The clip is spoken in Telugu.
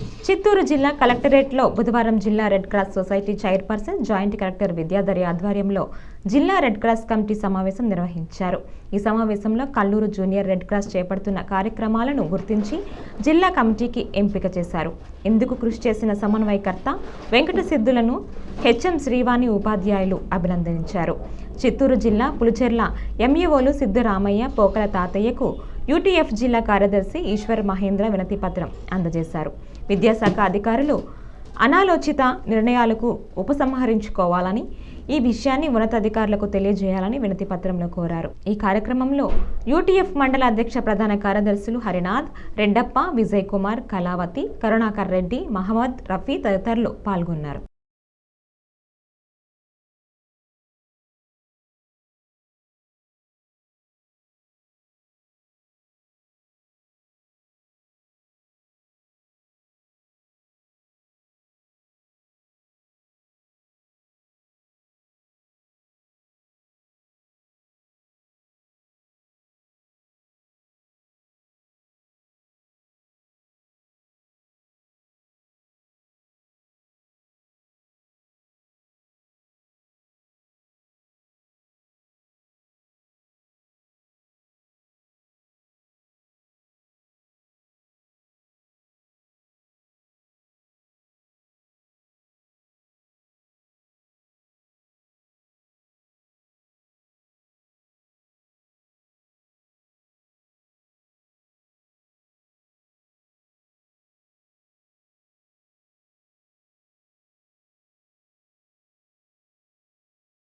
చిత్తూరు జిల్లా కలెక్టరేట్లో బుధవారం జిల్లా red cross society chairperson joint collector Vidyadhari ఆధ్వర్యంలో జిల్లా రెడ్ క్రాస్ కమిటీ సమావేశం నిర్వహించారు. ఈ సమావేశంలో కల్లూరు జూనియర్ రెడ్ క్రాస్ చేపడుతున్న కార్యక్రమాలను గుర్తించి జిల్లా కమిటీకి ఎంపిక చేశారు. ఇందుకు కృషి చేసిన సమన్వయకర్త వెంకట సిద్ధులను హెచ్ఎం శ్రీవాణి ఉపాధ్యాయులు అభినందించారు. చిత్తూరు జిల్లా పులిచెర్ల ఎంఈఓలు సిద్ధరామయ్య పోకల తాతయ్యకు యూటీఎఫ్ జిల్లా కార్యదర్శి ఈశ్వర్ మహేంద్ర వినతి పత్రం అందజేశారు. విద్యాశాఖ అధికారులు అనాలోచిత నిర్ణయాలకు ఉపసంహరించుకోవాలని ఈ విషయాన్ని ఉన్నతాధికారులకు తెలియజేయాలని వినతి పత్రంలో కోరారు. ఈ కార్యక్రమంలో యూటీఎఫ్ మండల అధ్యక్ష ప్రధాన కార్యదర్శులు హరినాథ్ రెడ్డప్ప విజయ్ కుమార్ కళావతి కరుణాకర్ రెడ్డి మహమ్మద్ రఫీ తదితరులు పాల్గొన్నారు.